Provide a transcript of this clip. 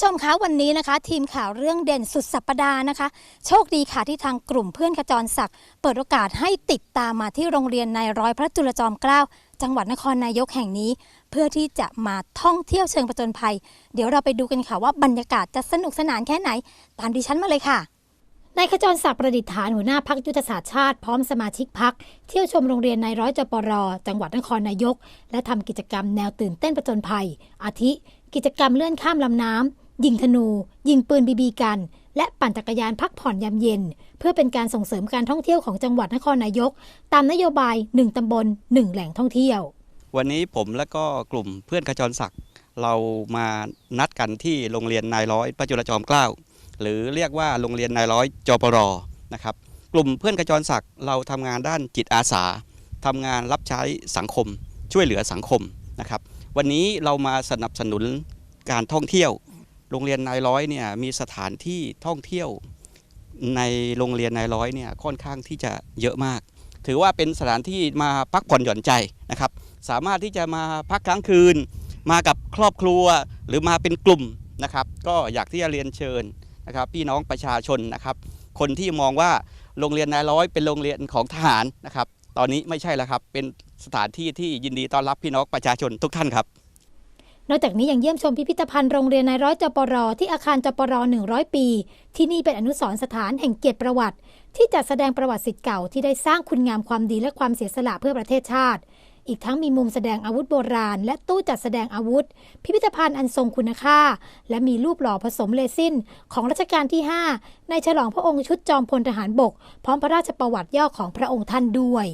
ผู้ชมคะวันนี้นะคะ ทีมข่าวเรื่องเด่นสุดสัปดาห์นะคะ โชคดีค่ะที่ทางกลุ่มเพื่อนขจรศักดิ์เปิดโอกาสให้ติดตามมาที่โรงเรียนนายร้อยพระจุลจอมเกล้าจังหวัดนครนายกแห่งนี้ เพื่อที่จะมาท่องเที่ยวเชิงประจนภัย เดี๋ยวเราไปดูกันค่ะว่าบรรยากาศจะสนุกสนานแค่ไหน ตามดิฉันมาเลยค่ะนายขจรศักดิ์ประดิษฐานหัวหน้าพักยุทธศาสตร์ชาติพร้อมสมาชิกพักเที่ยวชมโรงเรียนนายร้อยจปรจังหวัดนครนายก และทำกิจกรรมแนวตื่นเต้นประจนภัย อาทิ กิจกรรมเลื่อนข้ามลำน้ำ ยิงธนู ยิงปืนบีบีกัน และปั่นจักรยานพักผ่อนยามเย็น เพื่อเป็นการส่งเสริมการท่องเที่ยวของจังหวัดนครนายก ตามนโยบาย 1 ตำบล 1 แหล่งท่องเที่ยว วันนี้ผมและก็กลุ่มเพื่อนขจรศักดิ์เรามานัดกันที่โรงเรียนนายร้อยประจุลจอมเกล้าหรือเรียกว่าโรงเรียนนายร้อยจปรนะครับกลุ่มเพื่อนขจรศักดิ์เราทำงานด้านจิตอาสาทำงานรับใช้สังคม ช่วยเหลือสังคมนะครับ วันนี้เรามาสนับสนุนการท่องเที่ยว โรงเรียนนายร้อยเนี่ยมีสถานที่ท่องเที่ยวในโรงเรียนนายร้อยเนี่ยค่อนข้างที่จะเยอะมาก ถือว่าเป็นสถานที่มาพักผ่อนหย่อนใจนะครับ สามารถที่จะมาพักค้างคืน มากับครอบครัวหรือมาเป็นกลุ่มนะครับ ก็อยากที่จะเรียนเชิญนะครับ พี่น้องประชาชนนะครับ คนที่มองว่าโรงเรียนนายร้อยเป็นโรงเรียนของทหารนะครับ ตอนนี้ไม่ใช่แล้วครับเป็นสถานที่ที่ยินดีต้อนรับพี่น้องประชาชนทุกท่านครับ นอกจากนี้ยังเยี่ยมชมพิพิธภัณฑ์โรงเรียนนายร้อยจปรที่อาคารจปร100 ปี ที่นี่เป็นอนุสรณ์สถานแห่งเกียรติประวัติ ที่จัดแสดงประวัติสิทธิ์เก่าที่ได้สร้างคุณงามความดีและความเสียสละเพื่อประเทศชาติ อีกทั้งมีมุมแสดงอาวุธโบราณ และตู้จัดแสดงอาวุธ พิพิธภัณฑ์อันทรงคุณค่า และมีรูปหล่อผสมเลซินของรัชกาลที่ 5 ในฉลองพระองค์ชุดจอมพลทหารบก พร้อมพระราชประวัติย่อของพระองค์ท่านด้วย